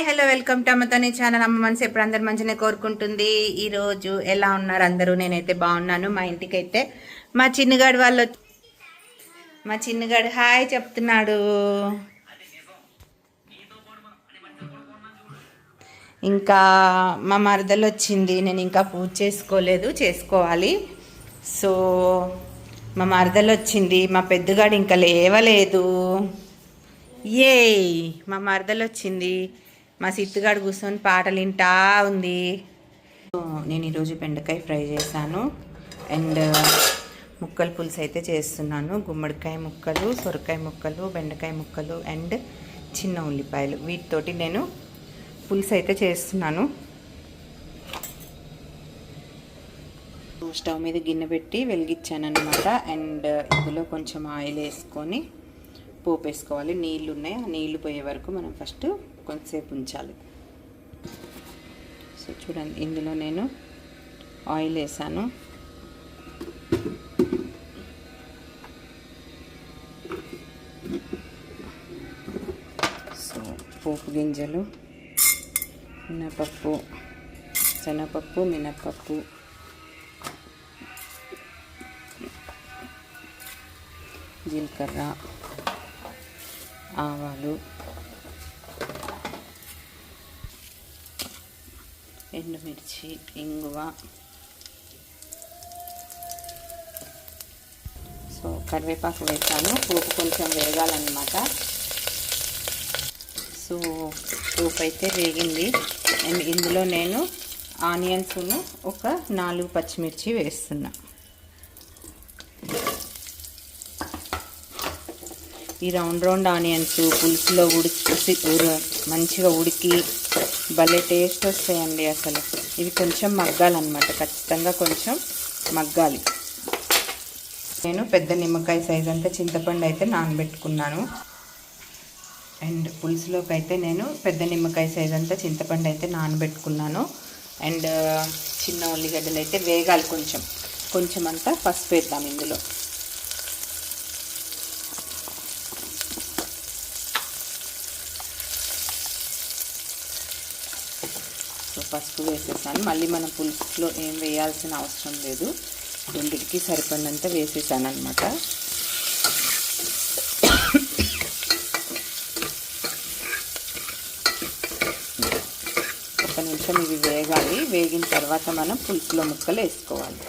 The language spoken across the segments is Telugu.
హాయ్ హలో వెల్కమ్ టు అమ్మతోనే ఛానల్. అమ్మ మనసు ఎప్పుడు అందరు మంచిగా కోరుకుంటుంది. ఈరోజు ఎలా ఉన్నారు అందరూ? నేనైతే బాగున్నాను. మా ఇంటికి అయితే మా చిన్నగాడు వాళ్ళు మా చిన్నగాడు హాయ్ చెప్తున్నాడు. ఇంకా మా మరదలు వచ్చింది. నేను ఇంకా పూజ చేసుకోలేదు. చేసుకోవాలి. సో మా మరదలు వచ్చింది. మా పెద్దగాడు ఇంకా లేవలేదు. ఏ మా మరదలు వచ్చింది. మా సిత్తుగాడు కూర్చొని పాటలు వింటా ఉంది. సో నేను ఈరోజు బెండకాయ ఫ్రై చేశాను. అండ్ ముక్కలు పులుసు అయితే చేస్తున్నాను. గుమ్మడికాయ ముక్కలు సొరకాయ ముక్కలు బెండకాయ ముక్కలు అండ్ చిన్న ఉల్లిపాయలు. వీటితోటి నేను పులుసు అయితే చేస్తున్నాను. స్టవ్ మీద గిన్నె పెట్టి వెలిగించాను అనమాట అండ్ ఇందులో కొంచెం ఆయిల్ వేసుకొని పోపు వేసుకోవాలి నీళ్ళు ఉన్నాయి ఆ నీళ్ళు పోయే వరకు మనం ఫస్ట్ కొంతసేపు ఉంచాలి. సో చూడండి ఇందులో నేను ఆయిల్ వేసాను. సో పోపు గింజలు మినపప్పు శనగపప్పు మినపప్పు. జీలకర్ర ఆవాలు. ఎండుమిర్చి ఇంగువ. సో కరివేపాకు వేసాను. పోపు కొంచెం వేగాలన్నమాట. సో పోపు అయితే వేగింది. అండ్ ఇందులో నేను ఆనియన్స్ను ఒక నాలుగు పచ్చిమిర్చి వేస్తున్నా. ఈ రౌండ్ రౌండ్ ఆనియన్స్ పులుసులో ఉడికి మంచిగా ఉడికి భలే టేస్ట్ వస్తాయండి అసలు. ఇవి కొంచెం మగ్గాలన్నమాట ఖచ్చితంగా కొంచెం మగ్గాలి. నేను పెద్ద నిమ్మకాయ సైజ్ అంతా చింతపండు అయితే నానబెట్టుకున్నాను. అండ్ పులుసులోకి అయితే నేను పెద్ద నిమ్మకాయ సైజ్ అంతా చింతపండు అయితే నానబెట్టుకున్నాను. అండ్ చిన్న ఉల్లిగడ్డలు అయితే వేగాలి కొంచెం. కొంచెం అంతా పసుపు వేద్దాం ఇందులో. పసుపు వేసేసాను. మళ్ళీ మనం పులుసులో ఏం వేయాల్సిన అవసరం లేదు. రెండింటికి సరిపడినంత వేసేసాను అనమాట ఒక నిమిషం ఇవి వేగాలి. వేగిన తర్వాత మనం పులుసులో ముక్కలు వేసుకోవాలి.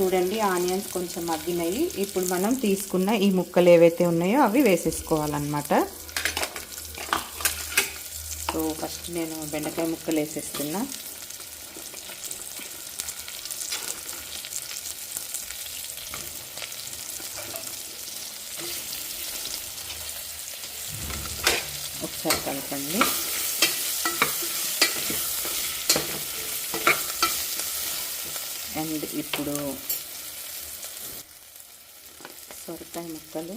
చూడండి ఆనియన్స్ కొంచెం మగ్గినాయి. ఇప్పుడు మనం తీసుకున్న ఈ ముక్కలు ఏవైతే ఉన్నాయో అవి వేసేసుకోవాలన్నమాట. సో ఫస్ట్ నేను బెండకాయ ముక్కలు వేసేస్తున్నా ఒకసారి కలపండి అండ్ ఇప్పుడు సొరకాయ ముక్కలు.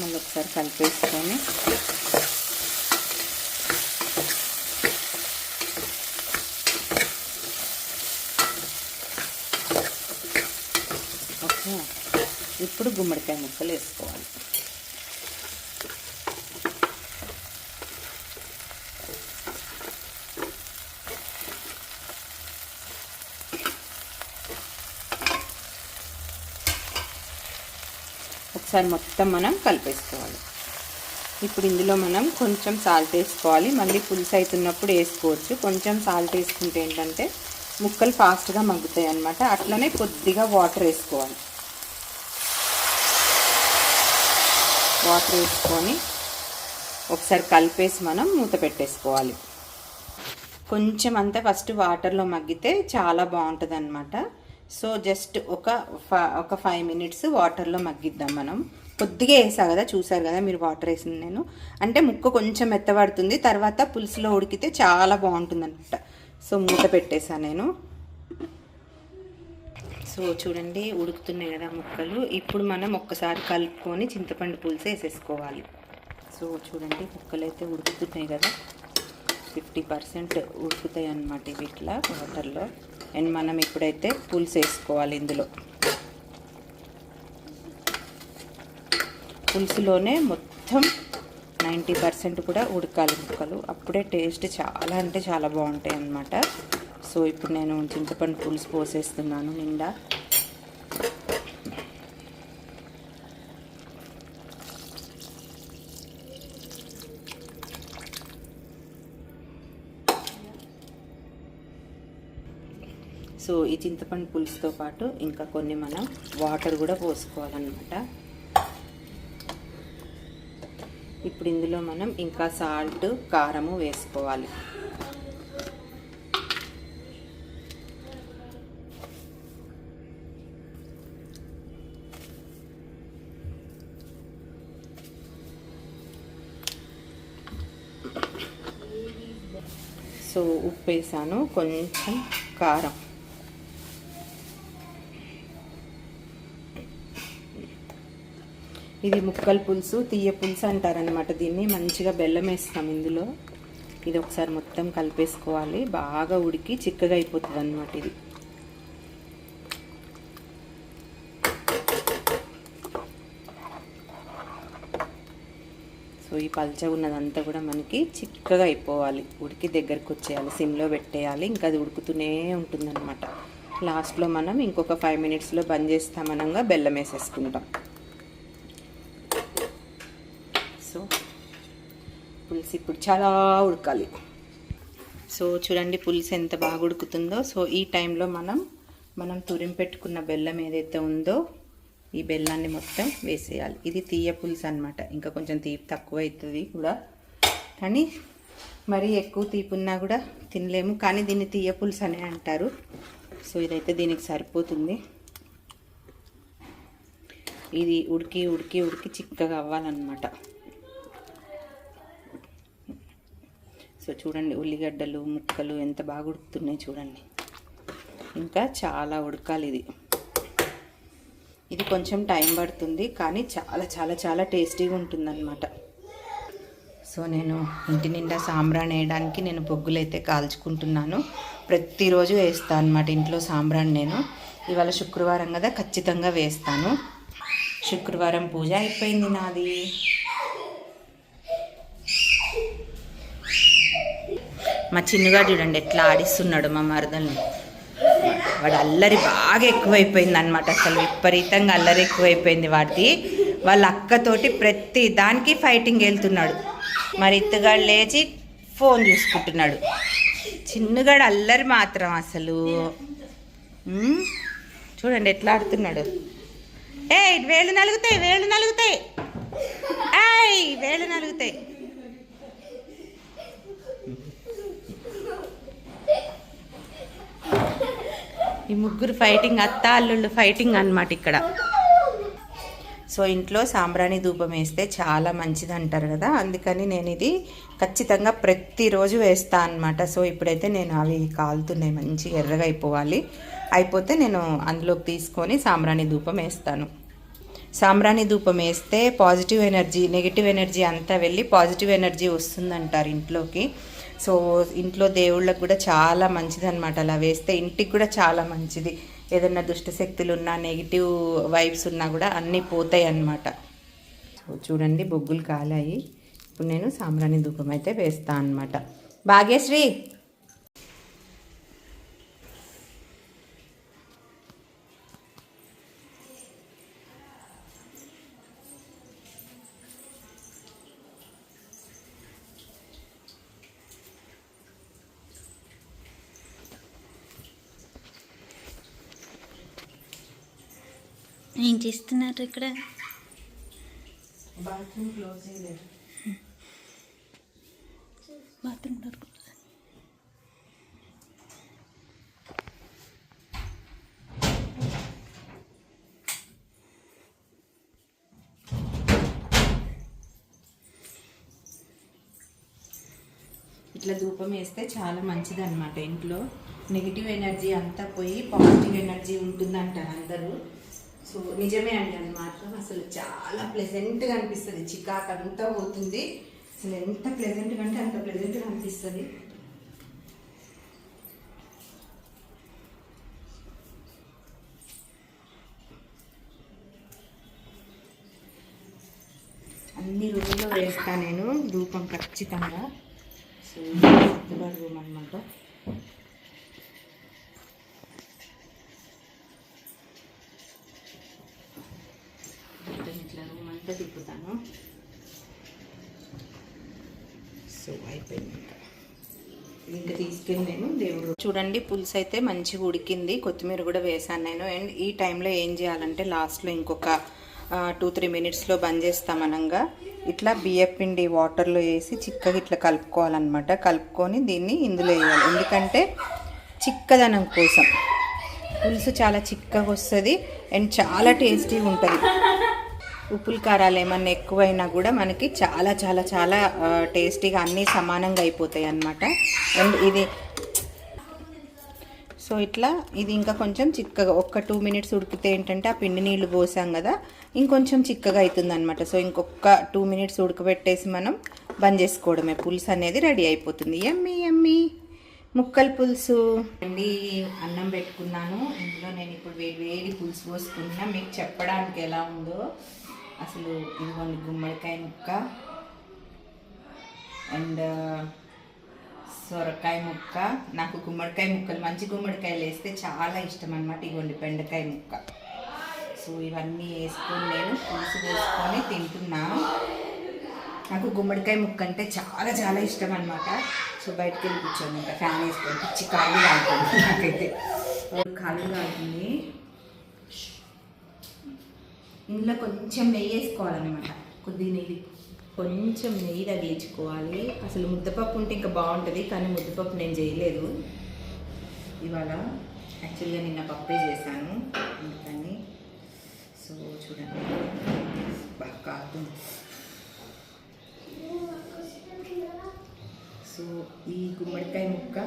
మళ్ళీ ఒకసారి కలిపేసుకొని ఇప్పుడు గుమ్మడికాయ ముక్కలు వేసుకోవాలి. ఒకసారి మొత్తం మనం కలిపేసుకోవాలి. ఇప్పుడు ఇందులో మనం కొంచెం సాల్ట్ వేసుకోవాలి. మళ్ళీ పులుసు అవుతున్నప్పుడు వేసుకోవచ్చు. కొంచెం సాల్ట్ వేసుకుంటే ఏంటంటే ముక్కలు ఫాస్ట్గా మగ్గుతాయి అన్నమాట అట్లనే కొద్దిగా వాటర్ వేసుకోవాలి. వాటర్ వేసుకొని ఒకసారి కలిపేసి మనం మూత పెట్టేసుకోవాలి. కొంచెం అంతా ఫస్ట్ వాటర్లో మగ్గితే చాలా బాగుంటుంది అనమాట సో జస్ట్ ఒక ఫ- ఒక ఫైవ్ మినిట్స్ వాటర్లో మగ్గిద్దాం మనం. కొద్దిగా వేసా కదా చూసారు కదా మీరు వాటర్ వేసింది నేను. అంటే ముక్క కొంచెం మెత్తబడుతుంది తర్వాత పులుసులో ఉడికితే చాలా బాగుంటుంది అనమాట సో మూత పెట్టేసా నేను. సో చూడండి ఉడుకుతున్నాయి కదా ముక్కలు. ఇప్పుడు మనం ఒక్కసారి కలుపుకొని చింతపండు పులుసు వేసేసుకోవాలి. సో చూడండి ముక్కలు అయితే ఉడుకుతున్నాయి కదా. ఫిఫ్టీ పర్సెంట్ ఉడుకుతాయి అన్నమాట ఇవి ఇట్లా వాటర్లో. అండ్ మనం ఇప్పుడైతే పులుసు వేసుకోవాలి ఇందులో. పులుసులోనే మొత్తం నైంటీ పర్సెంట్ కూడా ఉడకాలి ముక్కలు. అప్పుడే టేస్ట్ చాలా అంటే చాలా బాగుంటాయి అన్నమాట. సో ఇప్పుడు నేను చింతపండు పులుసు పోసేస్తున్నాను నిండా. సో ఈ చింతపండు పులుసుతో పాటు ఇంకా కొన్ని మనం వాటర్ కూడా పోసుకోవాలన్నమాట. ఇప్పుడు ఇందులో మనం ఇంకా సాల్ట్ కారము వేసుకోవాలి. సో ఉప్పు వేసాను కొంచెం కారం. ఇది ముక్కల పులుసు తీయ పులుసు అంటారనమాట దీన్ని. మంచిగా బెల్లం వేస్తాం ఇందులో. ఇది ఒకసారి మొత్తం కలిపేసుకోవాలి. బాగా ఉడికి చిక్కగా అయిపోతుంది అనమాట ఇది. సో ఈ పల్చ ఉన్నదంతా కూడా మనకి చిక్కగా అయిపోవాలి. ఉడికి దగ్గరకు వచ్చేయాలి. సిమ్లో పెట్టేయాలి. ఇంకా అది ఉడుకుతూనే ఉంటుందన్నమాట. లాస్ట్లో మనం ఇంకొక ఫైవ్ మినిట్స్లో బంద్ చేస్తామనంగా బెల్లం వేసేసుకుంటాం. సో పులుసు ఇప్పుడు చాలా ఉడకాలి. సో చూడండి పులుసు ఎంత బాగా ఉడుకుతుందో. సో ఈ టైంలో మనం మనం తురిం పెట్టుకున్న బెల్లం ఏదైతే ఉందో ఈ బెల్లాన్ని మొత్తం వేసేయాలి. ఇది తీయ పులుసు అనమాట ఇంకా కొంచెం తీపి తక్కువ అవుతుంది కూడా. కానీ మరీ ఎక్కువ తీపి ఉన్నా కూడా తినలేము. కానీ దీన్ని తీయ పులుసు అనే అంటారు. సో ఇదైతే దీనికి సరిపోతుంది. ఇది ఉడికి ఉడికి ఉడికి చిక్కగా అవ్వాలన్నమాట. సో చూడండి ఉల్లిగడ్డలు ముక్కలు ఎంత బాగా ఉడుకుతున్నాయి చూడండి. ఇంకా చాలా ఉడకాలి ఇది. ఇది కొంచెం టైం పడుతుంది కానీ చాలా చాలా చాలా టేస్టీగా ఉంటుందన్నమాట. సో నేను ఇంటి నిండా సాంబ్రాణి వేయడానికి నేను బొగ్గులు అయితే కాల్చుకుంటున్నాను. ప్రతిరోజు వేస్తాను అనమాట ఇంట్లో సాంబ్రాణి నేను. ఇవాళ శుక్రవారం కదా ఖచ్చితంగా వేస్తాను. శుక్రవారం పూజ అయిపోయింది నాది. మా చిన్నగా చూడండి ఎట్లా ఆడిస్తున్నాడు మా మరదల్ని. వాడు అల్లరి బాగా ఎక్కువైపోయింది అనమాట అసలు. విపరీతంగా అల్లరి ఎక్కువైపోయింది వాటి వాళ్ళ అక్కతోటి ప్రతి దానికి ఫైటింగ్ వెళ్తున్నాడు మరి ఇత్తగాడు లేచి ఫోన్ చూసుకుంటున్నాడు. చిన్నగాడు అల్లరి మాత్రం అసలు. చూడండి ఎట్లా ఆడుతున్నాడు. ఏ వేళ్ళు నలుగుతాయి వేళ్ళు నలుగుతాయి. ఏయ్ వేళ్ళు నలుగుతాయి. ఈ ముగ్గురు ఫైటింగ్ అత్త అల్లుళ్ళు ఫైటింగ్ అన్నమాట ఇక్కడ. సో ఇంట్లో సాంబ్రాణి ధూపం వేస్తే చాలా మంచిది అంటారు కదా అందుకని నేను ఇది ఖచ్చితంగా ప్రతిరోజు వేస్తా అనమాట సో ఇప్పుడైతే నేను అవి కాలుతున్నాయి మంచిగా ఎర్రగా అయిపోవాలి. అయిపోతే నేను అందులోకి తీసుకొని సాంబ్రాణి ధూపం వేస్తాను. సాంబ్రాణి ధూపం వేస్తే పాజిటివ్ ఎనర్జీ నెగిటివ్ ఎనర్జీ అంతా వెళ్ళి పాజిటివ్ ఎనర్జీ వస్తుందంటారు ఇంట్లోకి. సో ఇంట్లో దేవుళ్ళకు కూడా చాలా మంచిది అనమాట అలా వేస్తే ఇంటికి కూడా చాలా మంచిది. ఏదైనా దుష్టశక్తులు ఉన్నా నెగిటివ్ వైబ్స్ ఉన్నా కూడా అన్నీ పోతాయి అన్నమాట సో చూడండి బొగ్గులు కాలాయి. ఇప్పుడు నేను సాంబ్రాణి ధూపం అయితే వేస్తాను అనమాట భాగ్యశ్రీ! ఏం చేస్తున్నారు ఇక్కడ? బాత్రూమ్ క్లోజ్ చేయలేదు. బాత్రూమ్ డోర్ ఇట్లా ధూపం వేస్తే చాలా మంచిది అనమాట ఇంట్లో. నెగిటివ్ ఎనర్జీ అంతా పోయి పాజిటివ్ ఎనర్జీ ఉంటుంది అంటారు అందరూ. సో నిజమే అండి అది మాత్రం అసలు చాలా ప్లెజెంట్గా అనిపిస్తుంది. చికాకు అంతా పోతుంది. అసలు ఎంత ప్లెజెంట్గా అంటే అంత ప్లెజెంట్గా అనిపిస్తుంది. అన్ని రూమ్లో వేస్తా నేను రూపం ఖచ్చితంగా. సో రూమ్ అనమాట మొత్తం ఇట్లా తిప్పుతాను సో అయిపోయింది ఇంకా ఇంకా తీసుకెళ్ళి నేను దేవుడు చూడండి పులుసు అయితే మంచిగా ఉడికింది. కొత్తిమీర కూడా వేసాను నేను. అండ్ ఈ టైంలో ఏం చేయాలంటే లాస్ట్లో ఇంకొక టూ త్రీ మినిట్స్లో బంద్ చేస్తాం అనంగా. ఇట్లా బియ్యపిండి వాటర్లో వేసి చిక్కగా ఇట్లా కలుపుకోవాలన్నమాట. కలుపుకొని దీన్ని ఇందులో వేయాలి. ఎందుకంటే చిక్కదనం కోసం. పులుసు చాలా చిక్కగా వస్తుంది. అండ్ చాలా టేస్టీగా ఉంటుంది. ఉప్పులు కారాలు ఏమన్నా ఎక్కువైనా కూడా మనకి చాలా చాలా చాలా టేస్టీగా అన్నీ సమానంగా అయిపోతాయి అన్నమాట. అండ్ ఇది సో ఇట్లా ఇది ఇంకా కొంచెం చిక్కగా ఒక్క టూ మినిట్స్ ఉడికితే ఏంటంటే ఆ పిండి నీళ్ళు పోసాం కదా ఇంకొంచెం చిక్కగా అవుతుంది అనమాట సో ఇంకొక టూ మినిట్స్ ఉడకబెట్టేసి మనం బంద్ చేసుకోవడమే. పులుసు అనేది రెడీ అయిపోతుంది. ఎమ్మి ఎమ్మి ముక్కల పులుసు. అండి అన్నం పెట్టుకున్నాను. ఇందులో నేను ఇప్పుడు వేడి వేడి పులుసు పోసుకున్నా. మీకు చెప్పడానికి ఎలా ఉందో అసలు ఇదిగోండి గుమ్మడికాయ ముక్క. అండ్ సొరకాయ ముక్క. నాకు గుమ్మడికాయ ముక్కలు మంచి గుమ్మడికాయలు వేస్తే చాలా ఇష్టం అనమాట ఇవ్వండి బెండకాయ ముక్క. సో ఇవన్నీ వేసుకొని నేను పులుసు వేసుకొని తింటున్నాను నాకు గుమ్మడికాయ ముక్క అంటే చాలా చాలా ఇష్టం అనమాట సో బయటకు వెళ్ళి కూర్చోను ఇంకా ఫ్యాన్ వేసుకొని పిచ్చి ఖాళీ కాలుతుంది నాకైతే. ఖాళీ కాలుతుంది ఇందులో కొంచెం నెయ్యి వేసుకోవాలన్నమాట. కొద్ది నెయ్యి. కొంచెం నెయ్యి తగిలించుకోవాలి. అసలు ముద్దపప్పు ఉంటే ఇంకా బాగుంటుంది కానీ ముద్దపప్పు నేను చేయలేదు. ఇవాళ యాక్చువల్గా నిన్న పప్పే చేశాను. అందుకని సో చూడండి. బాగా కాలుతుంది సో ఈ గుమ్మడికాయ ముక్క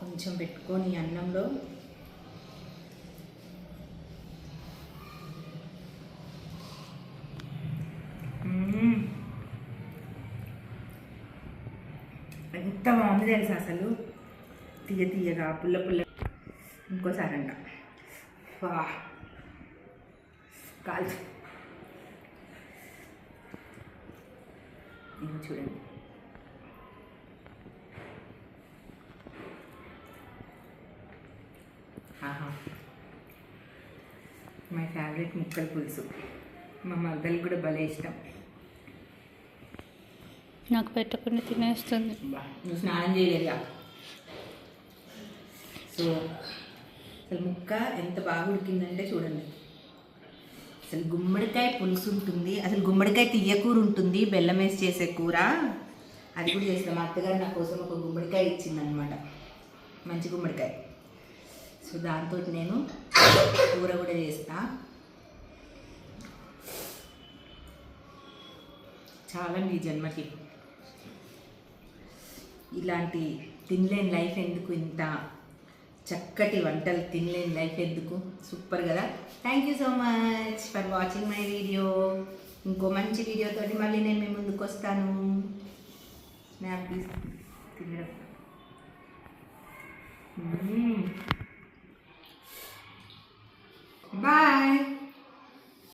కొంచెం పెట్టుకొని అన్నంలో మ్మ్. ఎంత బాగుంది తెలుసా అసలు? తీయ తీయగా పుల్ల పుల్ల. ఇంకోసారి అంట. వా. కాల్చు. ఇది చూడండి. ఆహా. మై ఫేవరెట్ ముక్కల పులుసు. మా మగ్గలకు కూడా భలే ఇష్టం. నాకు పెట్టకుండా తినేస్తుంది. స్నానం చేయలేదు సో అసలు ముక్క ఎంత బాగా ఉడికిందంటే చూడండి. అసలు గుమ్మడికాయ పులుసు ఉంటుంది. అసలు గుమ్మడికాయ తీయకూర ఉంటుంది. బెల్లం వేసి చేసే కూర. అది కూడా చేస్తాం మా అత్తగారు నా కోసం ఒక గుమ్మడికాయ ఇచ్చిందనమాట మంచి గుమ్మడికాయ. సో దాంతో నేను కూర కూడా చేస్తా. చాలా మీ జన్మకి. ఇలాంటి తినలేని లైఫ్ ఎందుకు ఇంత చక్కటి వంటలు తినలేని లైఫ్ ఎందుకు? సూపర్ కదా? Thank you so much for watching my video ఇంకో మంచి వీడియోతో మళ్ళీ నేను మీ ముందుకు వస్తాను. స్నాప్ తినడం బాయ్